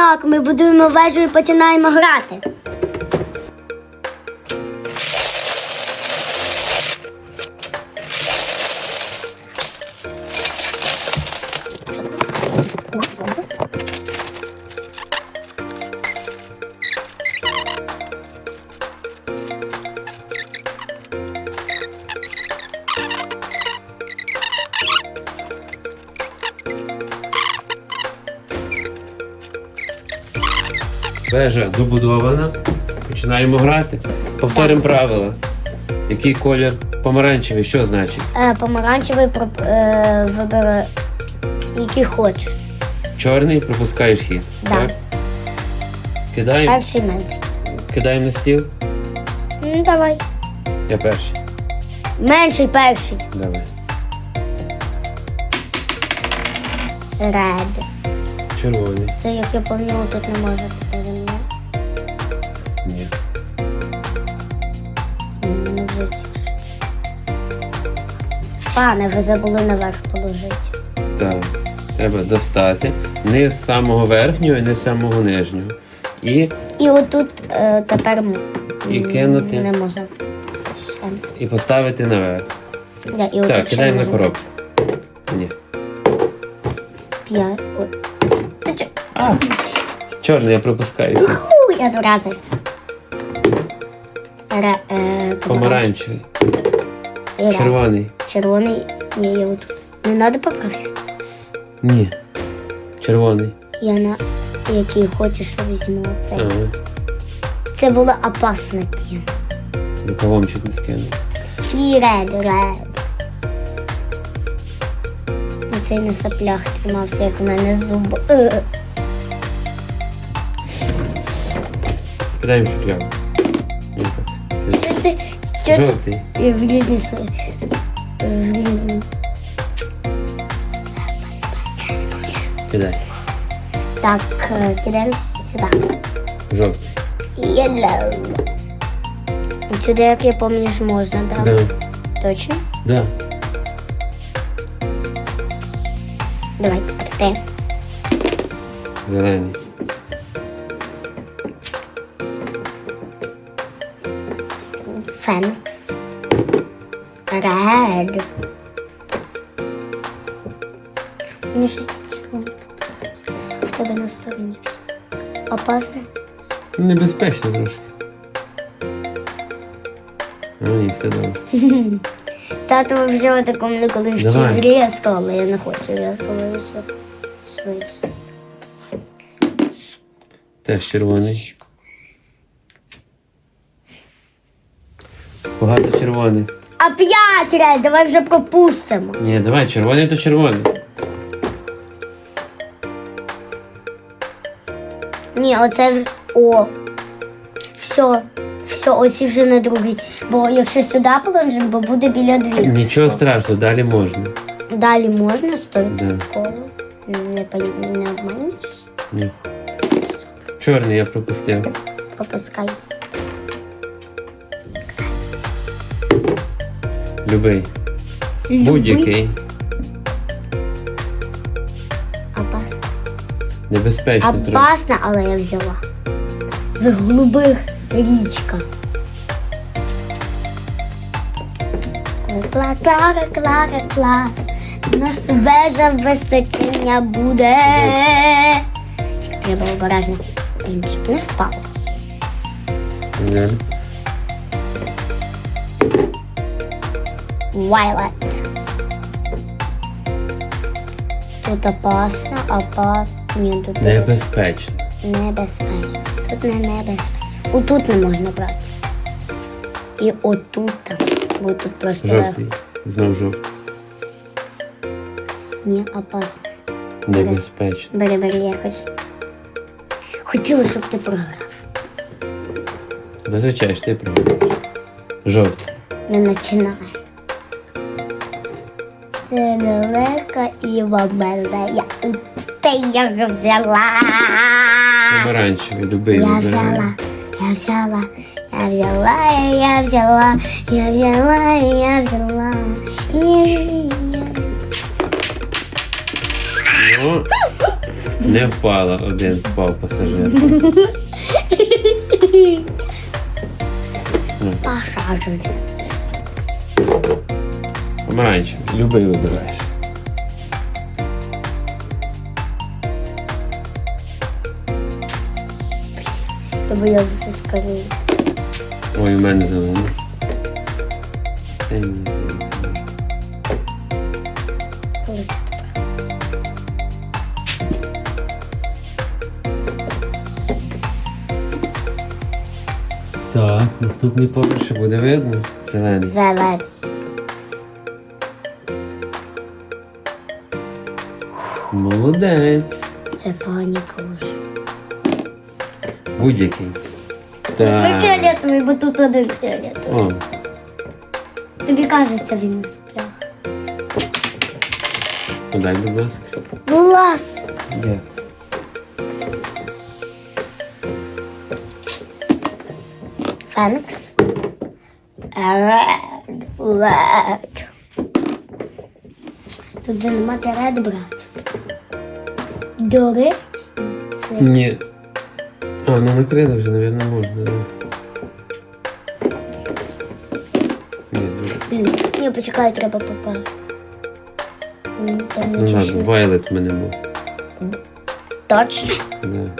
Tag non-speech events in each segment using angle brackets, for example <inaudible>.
Так, ми будуємо вежу і починаємо грати. Вежа добудована. Починаємо грати. Повторимо правила. Який колір? Помаранчевий, що значить? Е, помаранчевий проп- е, вибери, який хочеш. Чорний пропускаєш хід. Да. Так? Кидаємо, Перший менший. кидаємо на стіл. Ну, давай. Я перший. Менший перший. Давай. Ред. Червоний. Це як я пам'ятаю, тут не може бути Пане, ви забули наверх положити. Так. Треба достати. Не з самого верхнього і не з самого нижнього. І, І отут е, тепер м- І кинути. не може. Ще. і поставити наверх. Да, і отут Так, ще кидаємо на коробку. Ні. П'ять. Ой. Ти чо? А, чорний я пропускаю. хід. У, я два рази. Ре, е, Помаранчевий. І ре. Червоний. Червоний. Ні, я отут. Не треба поправляти. Ні. Червоний. Я на який хочеш візьму оцей. Ага. Це була опасна тема. Рукавом чуть не скинув. І ред, ред. Оцей на соплях тримався, як у мене зуб. Е, Кидаємо в шухляду. Ні, так. Це Що ти? Що ти? жовтий. І в різні с- в різні. Кидай. Так, кидаємо сюди. Жовтий. Yellow. Сюди, як я пам'ятаю, можна, так? Да. Точно? Да. Давай, ти. Зелений. Фенікс. Ред. Мені щось червоне подобається. В тебе на стороні. Опасне? Небезпечно трошки. А, ні, все добре. <laughs> Тато вже в такому коли вчив Давай. різко, але я не хочу різко вивісити. Швидше. Теж червоний. Багато червоний. А п'ять ред, давай вже пропустимо. Ні, давай, червоний то червоний. Ні, оце вже. О. Все. Все, оці вже на другий. Бо якщо сюди положимо, бо буде біля дві. Нічого страшного, далі можна. Далі можна 100%. Не, пон- не обманюєш? Ні. Чорний я пропустив. Пропускай. Любий. Будь-який. Опасно. Небезпечно трохи. Опасно, але я взяла. В голубих річка. Кла, клара, клара, клас. Нас вежа височення буде. Треба обережно. Щоб не впало. Далі. Violet. Тут опасно, опасно. Ні, тут не Небезпечно. небезпечно. Тут не небезпечно. Отут не можна брати. І отут. Бо тут просто Жовтий. Знов жовтий. Ні, опасно. Небезпечно. Бери, бери якось. Хотіла, щоб ти програв. Зазвичай ж ти проводиш. Жовтий. Не починай. Це і бабела. Я та я взяла. Помаранчевий, любий. Я взяла, я взяла, я взяла, я взяла, я взяла, я взяла. І Ну, Не впала, один впав пасажир. <laughs> Пошажу. Помаранчевий, любий вибираєш. Я боялася скорее. Ой, у мене зелений. Це це тепер? Так, наступний поверх буде видно. Зелений. Зелений. Молодець. Це паніка вже. Будь-який. Візьми Так. фіолетовий, бо тут один фіолетовий. О, Тобі кажеться, він не сопляв. подай, будь ласка. Глаз. Дякую. Фенікс. Ред. Ред. Тут же нема де ред брати. Дори. Це Ні. А, ну накрили вже, мабуть, можна, да. Ні. Блін, Ні, почекай, треба Там Ну ладно, Вайлет в мене був. точно. Да.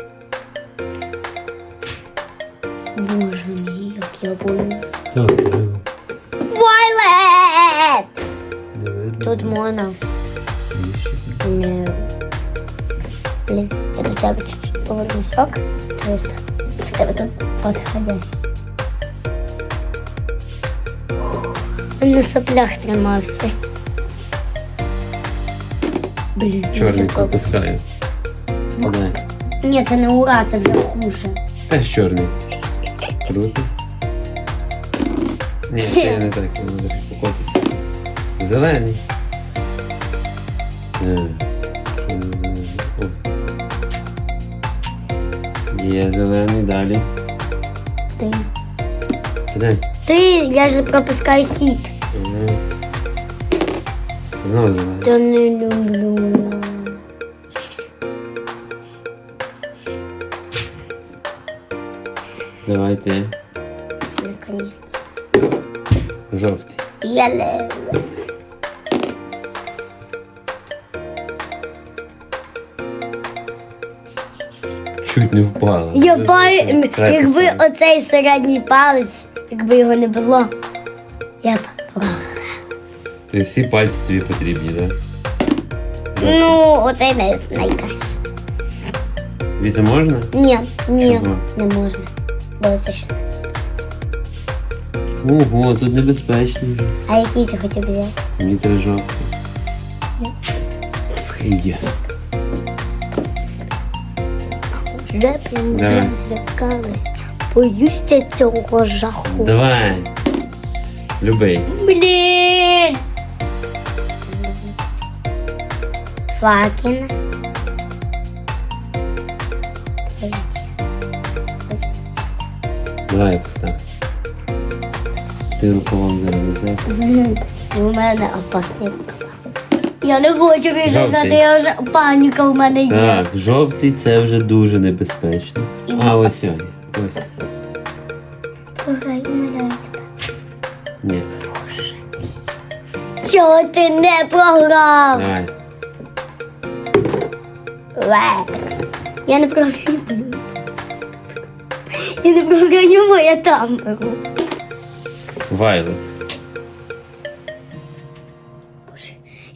Боже мій, як я боюсь. Так, вже Вайлет! видно. Тут. Більше. Ні. Блін, я до тебе чуть-чуть поверну срок. 300. В тебе тут подходящий. Він на соплях тримався. Блін, Чорний злякався. пропускаю. Подай. Ні, це не ура, це вже хуже. Теж чорний. Круто. Ні, Всі. це не так, воно покотиться. Зелений. Е, Є зелений, далі. Ти. Кидай. Ти, я ж пропускаю хід. Ага. Знову зелений. Та не люблю. Давай ти. Наконець. Жовтий. Я левий. Чуть не впала. Я. Крепко якби оцей середній палець, якби його не було, я б програла. Тобто всі пальці тобі потрібні, так? Ну, оцей не найкраще. Віце можна? Ні, ні, Чого? не можна. Бо це ще. Ого, тут небезпечно вже. А який ти хотів взяти? Мені три. Єс. Давай. вже злякалась. Боюся цього жаху. Давай. Любий. Блін. Факін. Давай я постав. Ти рукавом зараз везе. У мене опасний. Я не хочу вижити, я вже паніка в мене є. Так, жовтий це вже дуже небезпечно. А ось він. Ось. Пограй, умоляю тебе. Ні. Чого ти не програв? Давай. Ве. Я не програю. Я не програю, бо я там беру. Вайлет.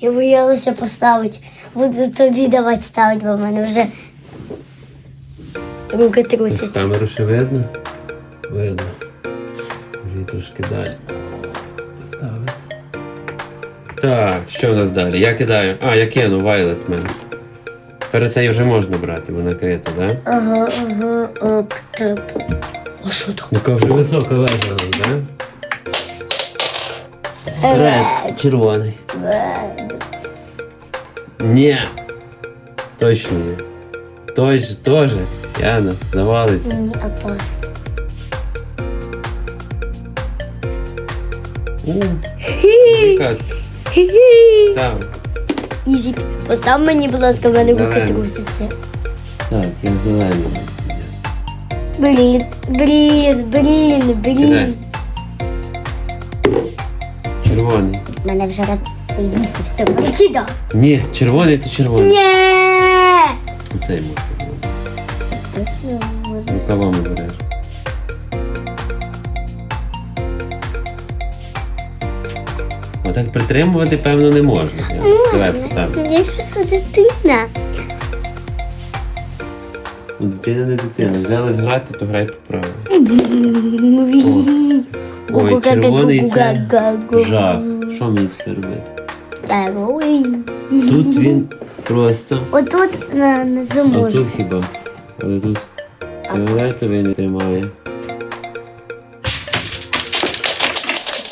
Я боялася поставити. Буду тобі давати ставити, бо в мене вже руки трусяться. Камеру ще видно? Видно. Її трошки далі. Поставити. Так, що у нас далі? Я кидаю. А, я кину Вайлет в мене. Перед це вже можна брати, вона крита, так? Да? Ага, ага, оп, топ. А що там? Яка вже висока вежа так? Да? Ред, червоний. Ні. Точно ні. Той же теж. Яна, завалиться. Мені опас. У, яка Хі-хі. там. Ізі. Постав мені, будь ласка, в мене руки Давай. трусяться. Так, я зелений. Блін, блін, блін, Кидай. Червоний. Мене вже раз цей біс все прокидав. Ні, червоний то червоний. Ні! Оцей можна. Точно можна. Рукавами береш. Отак притримувати, певно, не можна. Давай поставимо. Дитина. Ну, дитина не дитина. Взялась грати, то грай по правилам. Ой, червоний це жах. Що мені тепер робити? Тут він просто. Отут на, на А можна. тут хіба? Але тут фіолетовий не тримає.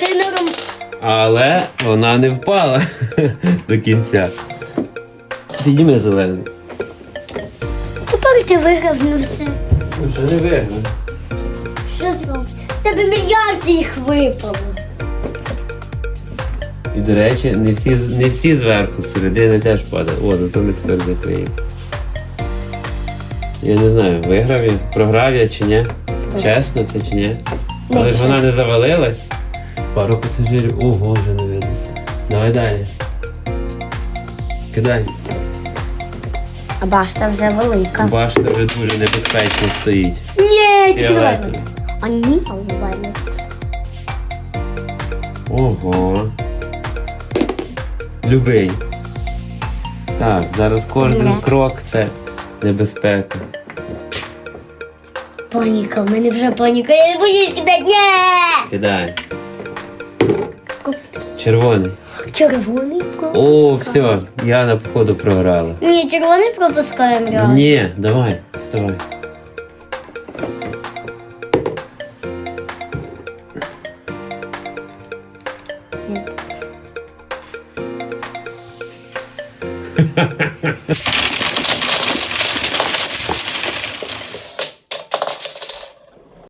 Ти норм. Але вона не впала до кінця. Підніми зелений. Ти виграв ну все. Ну, Вже не виграв. Що зробиш? В тебе мільярди їх випало. І до речі, не всі, не всі зверху, з середини теж падає. О, зато ми тепер закриємо. Я не знаю, виграв я, програв я чи ні. Чесно це чи ні. Але ж вона не завалилась. Пару пасажирів. Ого, вже не видно. Давай далі. Кидай. А башта вже велика. Башта вже дуже небезпечно стоїть. Ні, тільки давай. Фіолетовий. А ні, а. Ого. Любий. Так, зараз кожен Ні. крок це небезпека. Паніка, в мене вже паніка. Я не боюсь кидати. Ні! Кидай. Червоний. Червоний О, все, я на походу програла. Ні, червоний пропускаємо реально. Ні, давай, вставай.